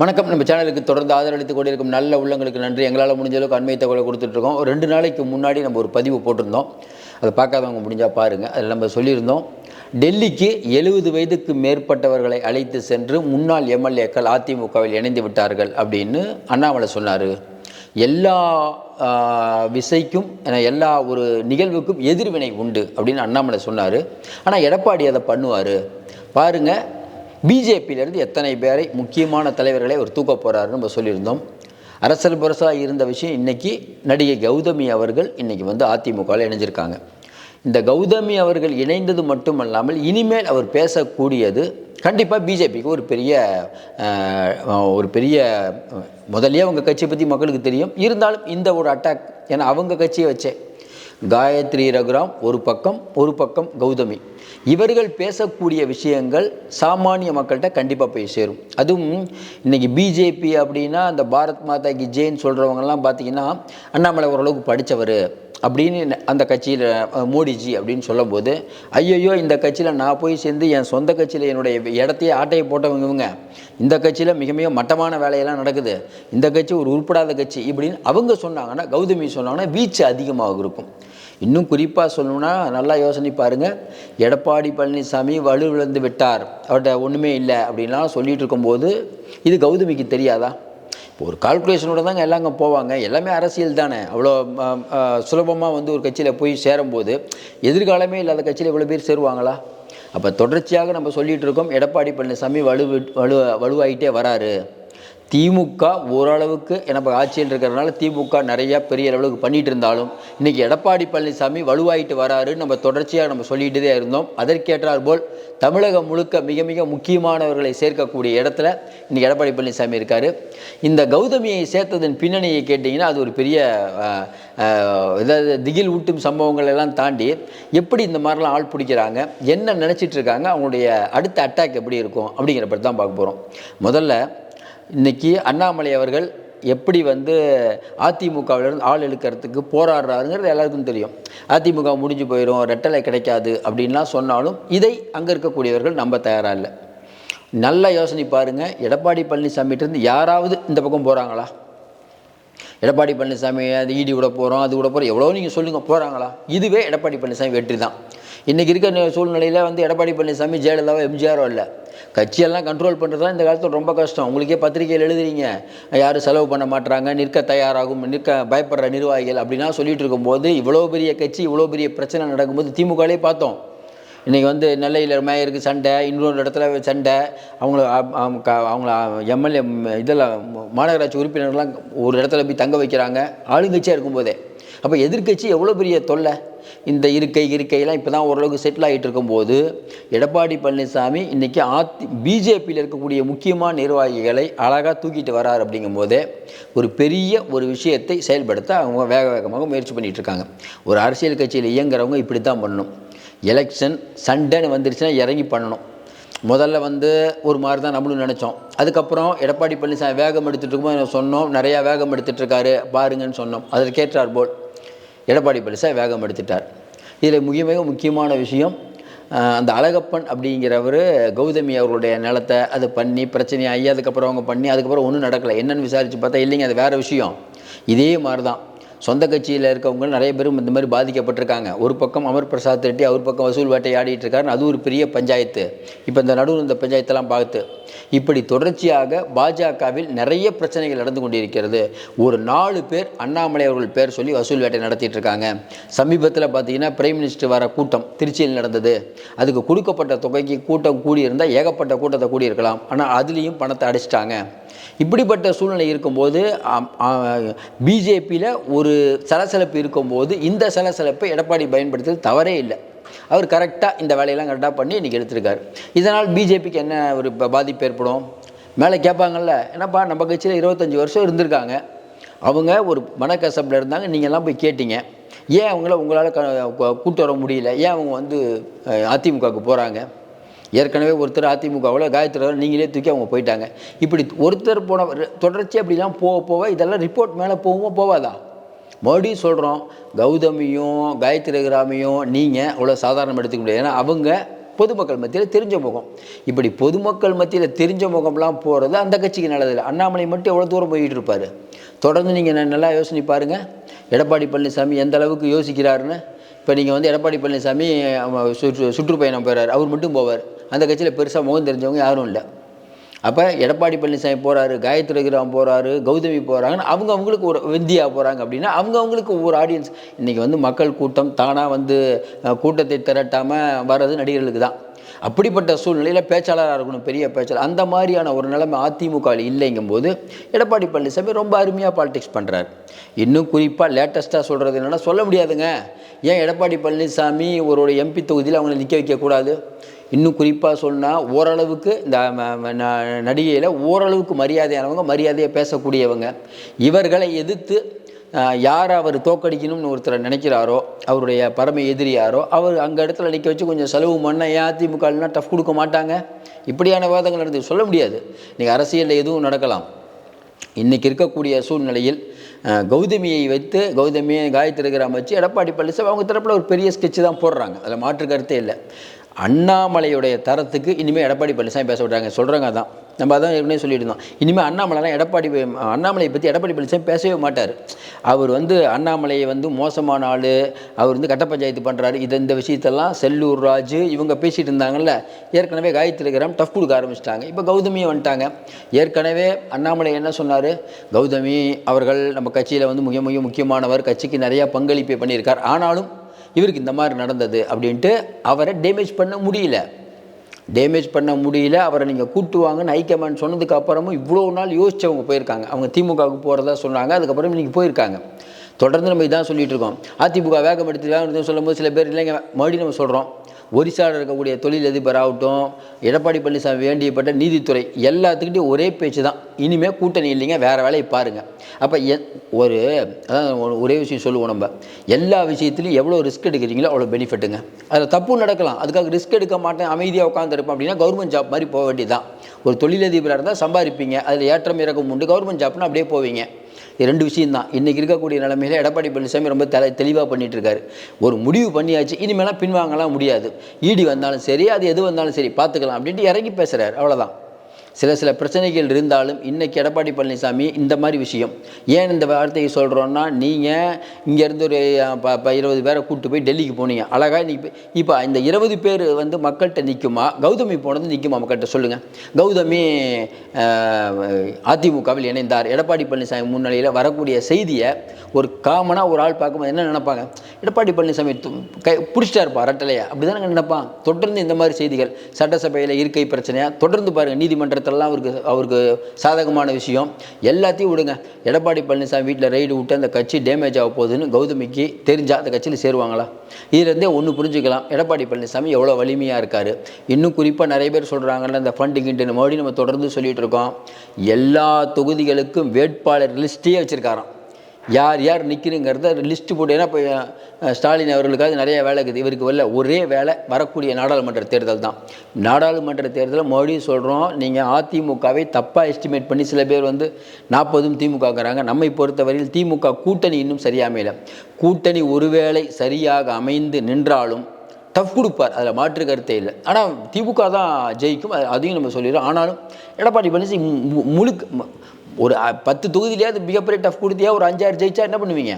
வணக்கம். நம்ம சேனலுக்கு தொடர்ந்து ஆதரவளித்து கொண்டிருக்கும் நல்ல உள்ளங்களுக்கு நன்றி. எங்களால் முடிஞ்ச அளவுக்கு அண்மை தகவலை கொடுத்துட்ருக்கோம். ரெண்டு நாளைக்கு முன்னாடி நம்ம ஒரு பதிவு போட்டிருந்தோம். அதை பார்க்காதவங்க முடிஞ்சால் பாருங்கள் அதில் நம்ம சொல்லியிருந்தோம் டெல்லிக்கு எழுபது வயதுக்கு மேற்பட்டவர்களை அழைத்து சென்று முன்னாள் எம்எல்ஏக்கள் அதிமுகவில் இணைந்து விட்டார்கள் அப்படின்னு அண்ணாமலை சொன்னார். எல்லா விசைக்கும் எல்லா ஒரு நிகழ்வுக்கும் எதிர்வினை உண்டு அப்படின்னு அண்ணாமலை சொன்னார். ஆனால் எடப்பாடி அதை பண்ணுவார். பாருங்கள் பிஜேபியிலேருந்து எத்தனை பேரை முக்கியமான தலைவர்களை அவர் தூக்க போகிறாருன்னு நம்ம சொல்லியிருந்தோம். அரசல் புரசாக இருந்த விஷயம் இன்றைக்கி நடிகை கௌதமி அவர்கள் இன்றைக்கி வந்து அதிமுகவில் இணைஞ்சிருக்காங்க. இந்த கௌதமி அவர்கள் இணைந்தது மட்டுமல்லாமல் இனிமேல் அவர் பேசக்கூடியது கண்டிப்பாக பிஜேபிக்கு ஒரு பெரிய ஒரு பெரிய அஹ், அவங்க கட்சியை பற்றி மக்களுக்கு தெரியும். இருந்தாலும் இந்த ஒரு அட்டாக் ஏன்னா அவங்க கட்சியை வச்சே காயத்ரி ரகுராம் ஒரு பக்கம் ஒரு பக்கம் கௌதமி. இவர்கள் பேசக்கூடிய விஷயங்கள் சாமானிய மக்கள்கிட்ட கண்டிப்பாக போய் சேரும். அதுவும் இன்றைக்கி பிஜேபி அப்படின்னா அந்த பாரத் மாதா கி ஜெயின் சொல்கிறவங்கலாம் பார்த்தீங்கன்னா அண்ணாமலை ஓரளவுக்கு படித்தவர் அப்படின்னு அந்த கட்சியில் மோடிஜி அப்படின்னு சொல்லும்போது ஐயையோ இந்த கட்சியில் நான் போய் சேர்ந்து என் சொந்த கட்சியில் என்னுடைய இடத்தையே ஆட்டையை போட்டவங்க இவங்க. இந்த கட்சியில் மிக மிக மட்டமான வேலையெல்லாம் நடக்குது. இந்த கட்சி ஒரு உருப்படாத கட்சி இப்படின்னு அவங்க சொன்னாங்கன்னா கௌதமி சொன்னாங்கன்னா வீச்சு அதிகமாக இருக்கும். இன்னும் குறிப்பாக சொல்லணும்னா நல்லா யோசனை பாருங்கள் எடப்பாடி பழனிசாமி வலுவிழந்து விட்டார். அவர்கிட்ட ஒன்றுமே இல்லை அப்படின்லாம் சொல்லிகிட்டு இருக்கும்போது இது கௌதமிக்கு தெரியாதா? இப்போ ஒரு கால்குலேஷனோட தாங்க எல்லாம் போவாங்க. எல்லாமே அரசியல் தானே. அவ்வளோ சுலபமாக வந்து ஒரு கட்சியில் போய் சேரும்போது எதிர்காலமே இல்லாத கட்சியில் இவ்வளோ பேர் சேருவாங்களா? அப்போ தொடர்ச்சியாக நம்ம சொல்லிகிட்டு இருக்கோம். எடப்பாடி பழனிசாமி வலு வலு வலுவாயிட்டே வராரு. திமுக ஓரளவுக்கு நம்ம ஆட்சியில் இருக்கிறதுனால திமுக நிறையா பெரிய அளவுக்கு பண்ணிட்டு இருந்தாலும் இன்றைக்கி எடப்பாடி பழனிசாமி வலுவாயிட்டு வராருன்னு நம்ம தொடர்ச்சியாக நம்ம சொல்லிட்டு தான் இருந்தோம். அதற்கேற்றார் போல் தமிழகம் முழுக்க மிக மிக முக்கியமானவர்களை சேர்க்கக்கூடிய இடத்துல இன்றைக்கி எடப்பாடி பழனிசாமி இருக்கார். இந்த கௌதமியை சேர்த்ததன் பின்னணியை கேட்டிங்கன்னா அது ஒரு பெரிய இதாவது ஏதாவது திகில் ஊட்டும் சம்பவங்கள் எல்லாம் தாண்டி எப்படி இந்த மாதிரிலாம் ஆள் பிடிக்கிறாங்க என்ன நினச்சிட்டு இருக்காங்க அவங்களுடைய அடுத்த அட்டாக் எப்படி இருக்கும் அப்படிங்கிற பற்றி தான் பார்க்க போகிறோம் முதல்ல இன்னைக்கு அண்ணாமலை அவர்கள் எப்படி வந்து அதிமுகவிலிருந்து ஆள் இழுக்கிறதுக்கு போராடுறாருங்கிறது எல்லாருக்கும் தெரியும். அதிமுக முடிஞ்சு போயிடும் ரெட்டலை கிடைக்காது அப்படின்லாம் சொன்னாலும் இதை அங்கே இருக்கக்கூடியவர்கள் நம்ப தயாராக இல்லை. நல்ல யோசனை பாருங்கள் எடப்பாடி பழனிசாமிகிட்டேருந்து யாராவது இந்த பக்கம் போகிறாங்களா எடப்பாடி பழனிசாமி அது ஈடி விட போகிறோம் அது விட போகிறோம் எவ்வளோ நீங்கள் சொல்லுங்கள் போகிறாங்களா இதுவே எடப்பாடி பழனிசாமி வெற்றி தான். இன்றைக்கி இருக்க சூழ்நிலையில் வந்து எடப்பாடி பழனிசாமி ஜெயலலிதாவோ எம்ஜிஆரோ இல்லை. கட்சியெல்லாம் கண்ட்ரோல் பண்ணுறது தான் இந்த காலத்தில் ரொம்ப கஷ்டம். உங்களுக்கே பத்திரிகையில் எழுதுறீங்க யாரும் செலவு பண்ண மாட்றாங்க நிற்க தயாராகும் நிற்க பயப்படுற நிர்வாகிகள் அப்படிலாம் சொல்லிட்டு இருக்கும்போது இவ்வளோ பெரிய கட்சி இவ்வளோ பெரிய பிரச்சனை நடக்கும்போது திமுகலே பார்த்தோம். இன்றைக்கி வந்து நெல்லையில் மேயருக்கு சண்டை இன்னொரு இடத்துல சண்டை. அவங்கள க- அவங்கள எம்எல்ஏ இதெல்லாம் மாநகராட்சி உறுப்பினர்லாம் ஒரு இடத்துல போய் தங்க வைக்கிறாங்க. ஆளுங்கட்சியாக இருக்கும்போதே. அப்போ எதிர்க்கட்சி எவ்வளோ பெரிய தொல்லை? இந்த இருக்கை இருக்கையெல்லாம் இப்போ தான் ஓரளவுக்கு செட்டில் ஆகிட்டு இருக்கும்போது எடப்பாடி பழனிசாமி இன்றைக்கி ஆத்தி பிஜேபியில் இருக்கக்கூடிய முக்கியமான நிர்வாகிகளை அழகாக தூக்கிட்டு வரார் அப்படிங்கும்போதே ஒரு பெரிய ஒரு விஷயத்தை செயல்படுத்த அவங்க வேக வேகமாக முயற்சி பண்ணிகிட்டு இருக்காங்க. ஒரு அரசியல் கட்சியில் இயங்குறவங்க இப்படி தான் பண்ணணும். எலெக்ஷன் சண்டைன்னு வந்துருச்சுன்னா இறங்கி பண்ணணும். முதல்ல வந்து ஒரு மாதிரி தான் நம்மளும் நினச்சோம். அதுக்கப்புறம் எடப்பாடி பழனிசாமி வேகம் எடுத்துகிட்டு இருக்கும்போது சொன்னோம் நிறையா வேகம் எடுத்துகிட்ருக்காரு பாருங்கன்னு சொன்னோம். அதற்கேற்றார் போல். எடப்பாடி பழனிசாமி வேகம் எடுத்துட்டார். இதில் மிக மிக முக்கியமான விஷயம் அந்த அழகப்பன் அப்படிங்கிறவர் கௌதமி அவர்களுடைய நிலத்தை அது பண்ணி பிரச்சனையாகி அதுக்கப்புறம் அவங்க பண்ணி அதுக்கப்புறம் ஒன்றும் நடக்கலை. என்னென்னு விசாரித்து பார்த்தா இல்லைங்க அது வேறு விஷயம். இதே மாதிரி தான். சொந்த கட்சியில் இருக்கவங்க நிறைய பேரும் இந்த மாதிரி பாதிக்கப்பட்டிருக்காங்க. ஒரு பக்கம் அமர் பிரசாத் ரெட்டி அவர் பக்கம் வசூல் வேட்டை ஆடிட்டு இருக்காரு அது ஒரு பெரிய பஞ்சாயத்து. இப்போ இந்த நடுவில் இந்த பஞ்சாயத்தெல்லாம் பார்த்து இப்படி தொடர்ச்சியாக பாஜகவில் நிறைய பிரச்சனைகள் நடந்து கொண்டிருக்கிறது. ஒரு நாலு பேர் அண்ணாமலை அவர்கள் பேர் சொல்லி வசூல் வேட்டை நடத்திட்டு இருக்காங்க. சமீபத்தில் பார்த்தீங்கன்னா பிரைம் மினிஸ்டர் வர கூட்டம் திருச்சியில் நடந்தது. அதுக்கு கொடுக்கப்பட்ட தொகைக்கு கூட்டம் கூடியிருந்தால் ஏகப்பட்ட கூட்டத்தை கூடியிருக்கலாம். ஆனால் அதுலேயும் பணத்தை அடிச்சிட்டாங்க. இப்படிப்பட்ட சூழ்நிலை இருக்கும்போது பிஜேபியில் ஒரு சலசலப்பு இருக்கும்போது இந்த சலசலப்பை எடப்பாடி பயன்படுத்துறது தவறே இல்லை. அவர் கரெக்டாக இந்த வேலையெல்லாம் கரெக்டாக பண்ணி இன்றைக்கி எடுத்திருக்காரு. இதனால் பிஜேபிக்கு என்ன ஒரு ப- பாதிப்பு ஏற்படும்? மேலே கேட்பாங்கல்ல என்னப்பா நம்ம கட்சியில் இருபத்தஞ்சி வருஷம் இருந்திருக்காங்க. அவங்க ஒரு மனக்கசப்பில் இருந்தாங்க நீங்கள்லாம் போய் கேட்டீங்க. ஏன் அவங்கள உங்களால் க கூட்டு வர முடியல? ஏன் அவங்க வந்து அதிமுகவுக்கு போகிறாங்க ஏற்கனவே ஒருத்தர் அதிமுகவில் காயத்ரி நீங்களே தூக்கி அவங்க போயிட்டாங்க. இப்படி ஒருத்தர் போன தொடர்ச்சி அப்படிலாம் போக போக இதெல்லாம் ரிப்போர்ட் மேலே போகவும் போவாதா மறுபடியும் சொல்கிறோம் கௌதமியும் காயத்ரி கிராமியும் நீங்கள் அவ்வளோ சாதாரணம் எடுத்துக்க முடியாது. ஏன்னா அவங்க பொதுமக்கள் மத்தியில் தெரிஞ்ச முகம். இப்படி பொதுமக்கள் மத்தியில் தெரிஞ்ச முகம்லாம் போகிறது அந்த கட்சிக்கு நல்லதில்லை. அண்ணாமலை மட்டும் எவ்வளோ தூரம் போயிட்டு இருப்பார்? தொடர்ந்து நீங்கள் நல்லா யோசனை பாருங்கள் எடப்பாடி பழனிசாமி எந்த அளவுக்கு யோசிக்கிறாருன்னு. இப்போ நீங்கள் வந்து எடப்பாடி பழனிசாமி சுற்று சுற்றுப்பயணம் போகிறார் அவர் மட்டும் போவார். அந்த கட்சியில் பெருசாக முகம் தெரிஞ்சவங்க யாரும் இல்லை. அப்போ எடப்பாடி பழனிசாமி போகிறாரு காயத்ரி கிராம் போகிறாரு கௌதமி போகிறாங்கன்னு அவங்க அவங்களுக்கு ஒரு விந்தியா போகிறாங்க அப்படின்னா அவங்க அவங்களுக்கு ஒவ்வொரு ஆடியன்ஸ் இன்றைக்கி வந்து மக்கள் கூட்டம் தானாக வந்து கூட்டத்தை திரட்டாமல் வர்றது நடிகர்களுக்கு தான். அப்படிப்பட்ட சூழ்நிலையில் பேச்சாளராக இருக்கணும் பெரிய பேச்சாளர். அந்த மாதிரியான ஒரு நிலைமை அதிமுக இல்லைங்கும் போது எடப்பாடி பழனிசாமி ரொம்ப அருமையாக பாலிடிக்ஸ் பண்ணுறாரு இன்னும் குறிப்பாக லேட்டஸ்ட்டாக சொல்கிறது என்னென்னா சொல்ல முடியாதுங்க. ஏன் எடப்பாடி பழனிசாமி ஒரு எம்பி தொகுதியில் அவங்கள நிற்க வைக்கக்கூடாது இன்னும் குறிப்பாக சொன்னால் ஓரளவுக்கு இந்த நடிகையில் ஓரளவுக்கு மரியாதையானவங்க மரியாதையாக பேசக்கூடியவங்க. இவர்களை எதிர்த்து யார் அவர் தோக்கடிக்கணும்னு ஒருத்தர் நினைக்கிறாரோ அவருடைய பரம எதிரியாரோ அவர் அங்கே இடத்துல நிற்க வச்சு கொஞ்சம் செலவு பண்ண ஏன் அதிமுகனா டஃப் கொடுக்க மாட்டாங்க? இப்படியான வாதங்கள் நடந்து சொல்ல முடியாது. இன்றைக்கி அரசியலில் எதுவும் நடக்கலாம். இன்றைக்கி இருக்கக்கூடிய சூழ்நிலையில் கௌதமியை வைத்து கௌதமியை காயத்ரி கிராம வச்சு எடப்பாடி பழனிசாமி அவங்க தரப்பில் ஒரு பெரிய ஸ்கெட்ச் தான் போடுறாங்க. அதில் மாற்று கருத்தே இல்லை. அண்ணாமலையுடைய தரத்துக்கு இனிமேல் எடப்பாடி பழனிசாமி பேச விட்டாங்க சொல்கிறாங்க அதான். நம்ம அதான் ஏற்கனவே சொல்லியிருந்தோம் இருந்தோம். இனிமேல் அண்ணாமலைலாம் எடப்பாடி அண்ணாமலையை பற்றி எடப்பாடி பழனிசாமி பேசவே மாட்டார். அவர் வந்து அண்ணாமலையை வந்து மோசமான ஆள். அவர் வந்து கட்ட பஞ்சாயத்து பண்ணுறாரு இது இந்த விஷயத்தெல்லாம் செல்லூர் ராஜு இவங்க பேசிகிட்டு இருந்தாங்கல்ல. ஏற்கனவே காயத்ரி கிராம் டஃப் கொடுக்க ஆரம்பிச்சிட்டாங்க. இப்போ கௌதமியும் வந்துட்டாங்க. ஏற்கனவே அண்ணாமலை என்ன சொன்னார்? கௌதமி அவர்கள் நம்ம கட்சியில் வந்து மிக மிக முக்கியமானவர். கட்சிக்கு நிறையா பங்களிப்பை பண்ணியிருக்கார். ஆனாலும் இவருக்கு இந்த மாதிரி நடந்தது அப்படின்ட்டு அவரை டேமேஜ் பண்ண முடியல. டேமேஜ் பண்ண முடியல அவரை நீங்கள் கூட்டுவாங்கன்னு ஹைகமாண்ட் சொன்னதுக்கு அப்புறமும் இவ்வளோ நாள் யோசிச்சவங்க போயிருக்காங்க. அவங்க திமுகவுக்கு போகிறதா சொன்னாங்க அதுக்கப்புறம் இன்னைக்கு போயிருக்காங்க. தொடர்ந்து நம்ம இதான் சொல்லிகிட்டு இருக்கோம். அதிமுக வேகம் எடுத்து வேகம் எடுத்து சொல்லும்போது சில பேர் இல்லைங்க மறுபடியும் நம்ம சொல்கிறோம் ஒரிசாவில் இருக்கக்கூடிய தொழிலதிபர் ஆகட்டும் எடப்பாடி பழனிசாமி வேண்டியப்பட்ட நீதித்துறை எல்லாத்துக்கிட்டையும் ஒரே பேச்சு தான். இனிமேல் கூட்டணி இல்லைங்க வேறு வேலையை பாருங்கள் அப்போ எ ஒரு அதான் ஒரே விஷயம் சொல்லுவோம் நம்ம. எல்லா விஷயத்துலையும் எவ்வளோ ரிஸ்க் எடுக்கிறீங்களோ அவ்வளோ பெனிஃபிட்டுங்க அதில் தப்பு நடக்கலாம். அதுக்காக ரிஸ்க் எடுக்க மாட்டேன் அமைதியாக உட்காந்துருப்பேன் அப்படின்னா கவர்மெண்ட் ஜாப் மாதிரி போக வேண்டியதுதான். ஒரு தொழிலதிபராக இருந்தால் சம்பாதிப்பீங்க. அதில் ஏற்றம் இறக்கம் உண்டு கவர்மெண்ட் ஜாப்னா அப்படியே போவீங்க. ரெண்டு விஷயம்தான். இன்றைக்கி இருக்கக்கூடிய நிலைமையில எடப்பாடி பழனிசாமி ரொம்ப தெல தெளிவாக பண்ணிகிட்ருக்காரு ஒரு முடிவு பண்ணியாச்சு இனிமேலாம் பின்வாங்கலாம் முடியாது. ஈடி வந்தாலும் சரி அது எது வந்தாலும் சரி பார்த்துக்கலாம் அப்படின்ட்டு இறங்கி பேசுகிறார் அவ்வளோதான் சில சில பிரச்சனைகள் இருந்தாலும் இன்னைக்கு எடப்பாடி பழனிசாமி இந்த மாதிரி விஷயம். ஏன் இந்த வார்த்தையை சொல்கிறோன்னா நீங்கள் இங்கேருந்து ஒரு ப இருபது பேரை கூப்பிட்டு போய் டெல்லிக்கு போனீங்க. அழகாக இன்றைக்கி இப்போ இந்த இருபது பேர் வந்து மக்கள்கிட்ட நிற்குமா கௌதமி போனது நிற்குமா மக்கள்கிட்ட சொல்லுங்கள் கௌதமி அதிமுகவில் இணைந்தார். எடப்பாடி பழனிசாமி முன்னிலையில் வரக்கூடிய செய்தியை ஒரு காமனாக ஒரு ஆள் பார்க்கும்போது என்ன நினைப்பாங்க? எடப்பாடி பழனிசாமி கை பிடிச்சிட்டா இருப்பா ரட்டலையா அப்படி தானே நினைப்பான். தொடர்ந்து இந்த மாதிரி செய்திகள் சட்டசபையில் இருக்கை பிரச்சனையா? தொடர்ந்து பாருங்கள் இடத்துலலாம் அவருக்கு அவருக்கு சாதகமான விஷயம். எல்லாத்தையும் விடுங்க. எடப்பாடி பழனிசாமி வீட்டில் ரைடு விட்டு அந்த கட்சி டேமேஜ் ஆக போகுதுன்னு கௌதமிக்கு தெரிஞ்சால் அந்த கட்சியில் சேருவாங்களா? இதுலேருந்தே ஒன்று புரிஞ்சுக்கலாம். எடப்பாடி பழனிசாமி எவ்வளோ வலிமையாக இருக்கார். இன்னும் குறிப்பாக நிறைய பேர் சொல்கிறாங்கல்ல இந்த ஃபண்டு மறுபடியும் நம்ம தொடர்ந்து சொல்லிகிட்டு இருக்கோம். எல்லா தொகுதிகளுக்கும் வேட்பாளர் லிஸ்ட்டே வச்சுருக்காராம். யார் யார் நிற்கிறங்கிறத லிஸ்ட்டு போட்டு ஏன்னா இப்போ ஸ்டாலின் அவர்களுக்காக நிறைய வேலை இருக்குது. இவருக்கு வரல ஒரே வேலை வரக்கூடிய நாடாளுமன்ற தேர்தல் தான். நாடாளுமன்ற தேர்தலில் மறுபடியும் சொல்கிறோம் நீங்கள் அதிமுகவை தப்பாக எஸ்டிமேட் பண்ணி சில பேர் வந்து நாற்பதும் திமுகங்கிறாங்க. நம்மை பொறுத்தவரையில் திமுக கூட்டணி இன்னும் சரியாமையில கூட்டணி ஒருவேளை சரியாக அமைந்து நின்றாலும் டஃப் கொடுப்பார். அதில் மாற்று கருத்தே இல்லை. ஆனால் திமுக தான் ஜெயிக்கும். அதையும் நம்ம சொல்லிடுறோம். ஆனாலும் எடப்பாடி பழனிசாமி மு- முழுக்க ஒரு பத்து தொகுதியிலேயே மிகப்பெரிய டஃப் கொடுத்தியா ஒரு அஞ்சாறு ஜெயிச்சா என்ன பண்ணுவீங்க?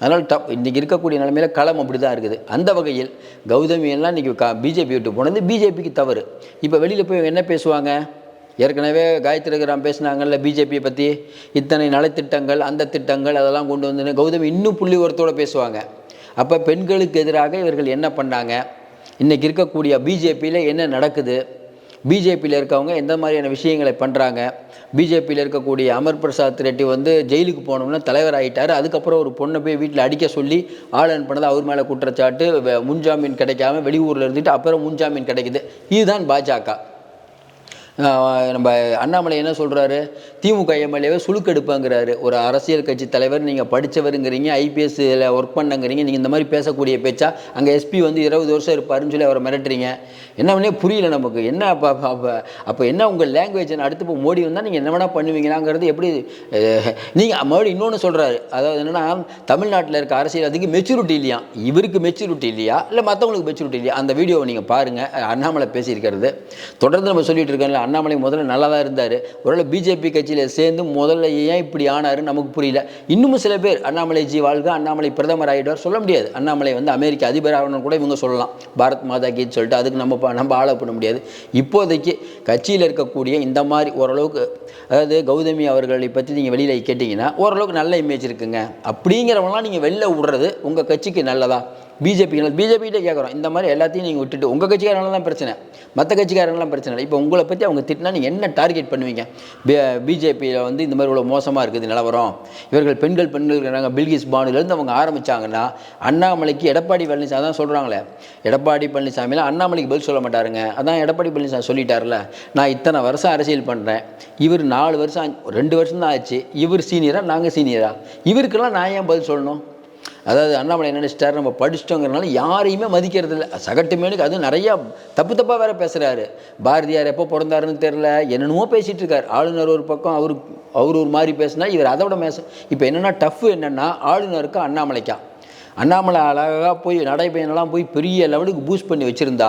அதனால் டப் இன்றைக்கி இருக்கக்கூடிய நிலைமையில களம் அப்படி தான் இருக்குது. அந்த வகையில் கௌதமி எல்லாம் இன்றைக்கி கா பிஜேபி விட்டு போனது பிஜேபிக்கு தவறு. இப்போ வெளியில் போய் என்ன பேசுவாங்க? ஏற்கனவே காயத்ரி கிராம் பேசினாங்கல்ல பிஜேபியை பற்றி இத்தனை நலத்திட்டங்கள் அந்த திட்டங்கள் அதெல்லாம் கொண்டு வந்து கௌதமி இன்னும் புள்ளி உரத்தோடு பேசுவாங்க. அப்போ பெண்களுக்கு எதிராக இவர்கள் என்ன பண்ணாங்க? இன்றைக்கி இருக்கக்கூடிய பிஜேபியில் என்ன நடக்குது? பிஜேபியில் இருக்கவங்க எந்த மாதிரியான விஷயங்களை பண்ணுறாங்க பிஜேபியில் இருக்கக்கூடிய அமர் பிரசாத் ரெட்டி வந்து ஜெயிலுக்கு போனோம்னா தலைவர் ஆகிட்டார் அதுக்கப்புறம் ஒரு பொண்ணை போய் வீட்டில் அடிக்க சொல்லி ஆளன் பண்ணதை அவர் மேலே குற்றச்சாட்டு முன்ஜாமீன் கிடைக்காம வெளியூரில் இருந்துட்டு அப்புறம் முன்ஜாமீன் கிடைக்குது. இதுதான் பாஜக. நம்ம அண்ணாமலை என்ன சொல்கிறாரு திமுக எம்எல்ஏவை சுழுக்கெடுப்பாங்கிறாரு. ஒரு அரசியல் கட்சி தலைவர் நீங்கள் படித்தவருங்கிறீங்க ஐபிஎஸ்சில் ஒர்க் பண்ணங்கிறீங்க நீங்கள் இந்த மாதிரி பேசக்கூடிய பேச்சா? அங்கே எஸ்பி வந்து இருபது வருஷம் இருப்பாருன்னு சொல்லி அவரை மிரட்டுறீங்க. என்ன வேணே புரியல நமக்கு. என்ன அப்போ அப்போ அப்போ என்ன உங்கள் லாங்குவேஜ் அடுத்து இப்போ மோடி வந்தால் நீங்கள் என்ன வேணால் பண்ணுவீங்களாங்கிறது எப்படி? நீங்கள் மறுபடியும் இன்னொன்று சொல்கிறாரு அதாவது என்னென்னா தமிழ்நாட்டில் இருக்க அரசியல் அதுக்கு மெச்சூரிட்டி இல்லையா? இவருக்கு மெச்சூரிட்டி இல்லையா? இல்லை மற்றவங்களுக்கு மெச்சூரிட்டி இல்லையா? அந்த வீடியோவை நீங்கள் பாருங்கள் அண்ணாமலை பேசியிருக்கிறது. தொடர்ந்து நம்ம சொல்லிட்டு இருக்கோம்ல அண்ணாமலை முதல்ல நல்லா தான் இருந்தார். ஒருவேளை பிஜேபி கட்சியில் சேர்ந்து முதல்ல ஏன் இப்படி ஆனாருன்னு நமக்கு புரியல. இன்னமும் சில பேர் அண்ணாமலை ஜி வாழ்க அண்ணாமலை பிரதமர் ஆகிடுவார் சொல்ல முடியாது. அண்ணாமலை வந்து அமெரிக்க அதிபர் ஆகணும்னு கூட இவங்க சொல்லலாம். பாரத் மாதா கீத் சொல்லிட்டு அதுக்கு நம்ம நம்ம ஆள பண்ண முடியாது. இப்போதைக்கு கட்சியில் இருக்கக்கூடிய இந்த மாதிரி ஓரளவுக்கு அதாவது கௌதமி அவர்களை பற்றி நீங்கள் வெளியில் கேட்டிங்கன்னா ஓரளவுக்கு நல்ல இமேஜ் இருக்குங்க. அப்படிங்கிறவங்களாம் நீங்கள் வெளில விடுறது உங்கள் கட்சிக்கு நல்லதா? பிஜேபி பிஜேபிகிட்டே கேட்குறோம் இந்த மாதிரி எல்லாத்தையும் நீங்கள் விட்டுட்டு உங்கள் கட்சிக்காரனால தான் பிரச்சனை. மற்ற கட்சிக்காரங்களாம் பிரச்சனை இல்லை. இப்போ உங்களை பற்றி அவங்க திட்டினா நீங்கள் என்ன டார்கெட் பண்ணுவீங்க? பிஜேபியில் வந்து இந்த மாதிரி இவ்வளோ மோசமாக இருக்குது நிலவரம். இவர்கள் பெண்கள் பெண்கள் இருக்கிறாங்க. பில்கிஸ் பானுலேருந்து அவங்க ஆரம்பித்தாங்கன்னா அண்ணாமலைக்கு எடப்பாடி பழனிசாமி தான் சொல்கிறாங்களே எடப்பாடி பழனிசாமியில் அண்ணாமலைக்கு பதில் சொல்ல மாட்டாருங்க. அதான் எடப்பாடி பழனிசாமி சொல்லிட்டார்ல நான் இத்தனை வருஷம் அரசியல் பண்ணுறேன் இவர் நாலு வருஷம் ரெண்டு வருஷம் தான் ஆச்சு. இவர் சீனியராக நாங்கள் சீனியராக இவருக்கெல்லாம் நான் ஏன் பதில் சொல்லணும்? அதாவது அண்ணாமலை என்ன நினைச்சிட்டாரு? நம்ம படிச்சிட்டோங்கிறனால யாரையுமே மதிக்கிறது இல்லை சகட்டு மேனுக்கு அதுவும் நிறையா தப்பு தப்பாக வேறு பேசுகிறாரு பாரதியார் எப்போ பிறந்தாருன்னு தெரில என்னென்னமோ பேசிகிட்டு இருக்கார். ஆளுநர் ஒரு பக்கம் அவரு அவர் ஒரு மாதிரி பேசினா இவர் அதை விட பேச இப்போ என்னென்னா டஃப் என்னென்னா ஆளுநருக்கும் அண்ணாமலைக்கா. அண்ணாமலை அழகாக போய் நடைபயணம்லாம் போய் பெரிய லெவலுக்கு பூஸ்ட் பண்ணி வச்சுருந்தா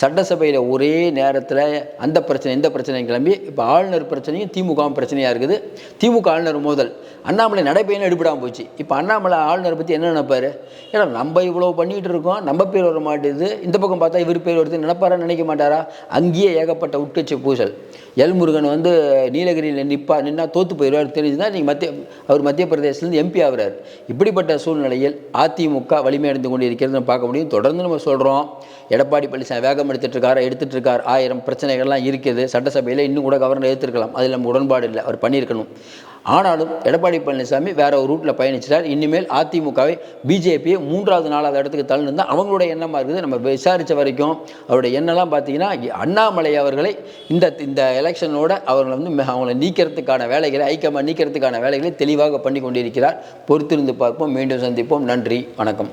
சட்டசபையில் ஒரே நேரத்தில் அந்த பிரச்சனை இந்த பிரச்சனை கிளம்பி இப்போ ஆளுநர் பிரச்சனையும் திமுகவும் பிரச்சனையாக இருக்குது. திமுக ஆளுநர் மோதல். அண்ணாமலை நடைபயணம் எடுபடாமல் போச்சு. இப்போ அண்ணாமலை ஆளுநரை பற்றி என்ன நினைப்பார்? ஏன்னா நம்ம இவ்வளோ பண்ணிகிட்டு இருக்கோம் நம்ம பேர் வர மாட்டேது இந்த பக்கம் பார்த்தா இவர் பேர் வருது நினைப்பாரா நினைக்க மாட்டாரா? அங்கேயே ஏகப்பட்ட உட்கட்சி பூசல். எல் முருகன் வந்து நீலகிரியில் நிற்பா நின்னா தோத்து போயிடுவார். தெரிஞ்சுதான் நீங்கள் மத்திய அவர் மத்திய பிரதேசத்துலேருந்து எம்பி ஆகிறார். இப்படிப்பட்ட சூழ்நிலையில் அதிமுக வலிமையடைந்து கொண்டு இருக்கிறது பார்க்க முடியும். தொடர்ந்து நம்ம சொல்கிறோம் எடப்பாடி பழனிசாமி வேகம் எடுத்துட்டு இருக்காரு? ஆயிரம் பிரச்சனைகள்லாம் இருக்குது. சட்டசபையில் இன்னும் கூட கவர்னர் எடுத்துருக்கலாம். அதில் நம்ம உடன்பாடு இல்லை. அவர் பண்ணியிருக்கணும். ஆனாலும் எடப்பாடி பழனிசாமி வேற ஒரு ரூட்டில் பயணிச்சிட்டார். இனிமேல் அதிமுகவை பிஜேபியை மூன்றாவது நாலாவது இடத்துக்கு தள்ளுன்னு தான் அவங்களுடைய எண்ணமாக இருக்குது. நம்ம விசாரித்த வரைக்கும் அவருடைய எண்ணம்லாம் பார்த்தீங்கன்னா அண்ணாமலை அவர்களை இந்த இந்த எலெக்ஷனோட அவர்களை வந்து அவங்களை நீக்கிறதுக்கான வேலைகளை ஐக்கியமாக நீக்கிறதுக்கான வேலைகளை தெளிவாக பண்ணி கொண்டிருக்கிறார் பொறுத்திருந்து பார்ப்போம். மீண்டும் சந்திப்போம். நன்றி. வணக்கம்.